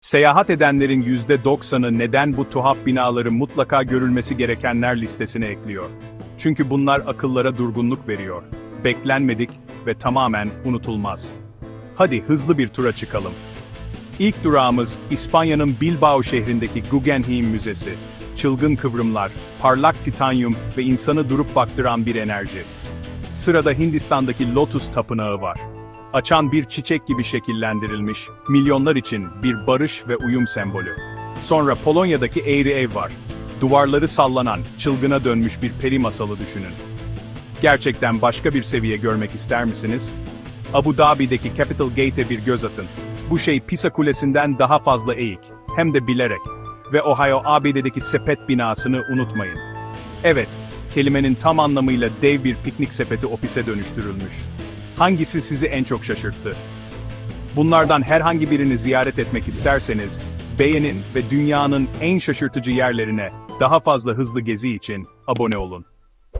Seyahat edenlerin %90'ı neden bu tuhaf binaların mutlaka görülmesi gerekenler listesine ekliyor. Çünkü bunlar akıllara durgunluk veriyor. Beklenmedik ve tamamen unutulmaz. Hadi hızlı bir tura çıkalım. İlk durağımız İspanya'nın Bilbao şehrindeki Guggenheim Müzesi. Çılgın kıvrımlar, parlak titanyum ve insanı durup baktıran bir enerji. Sırada Hindistan'daki Lotus Tapınağı var. Açan bir çiçek gibi şekillendirilmiş, milyonlar için bir barış ve uyum sembolü. Sonra Polonya'daki Eğri Ev var. Duvarları sallanan, çılgına dönmüş bir peri masalı düşünün. Gerçekten başka bir seviye görmek ister misiniz? Abu Dhabi'deki Capital Gate'e bir göz atın. Bu şey Pisa Kulesi'nden daha fazla eğik, hem de bilerek. Ve Ohio ABD'deki sepet binasını unutmayın. Evet, kelimenin tam anlamıyla dev bir piknik sepeti ofise dönüştürülmüş. Hangisi sizi en çok şaşırttı? Bunlardan herhangi birini ziyaret etmek isterseniz, beğenin ve dünyanın en şaşırtıcı yerlerine daha fazla hızlı gezi için abone olun.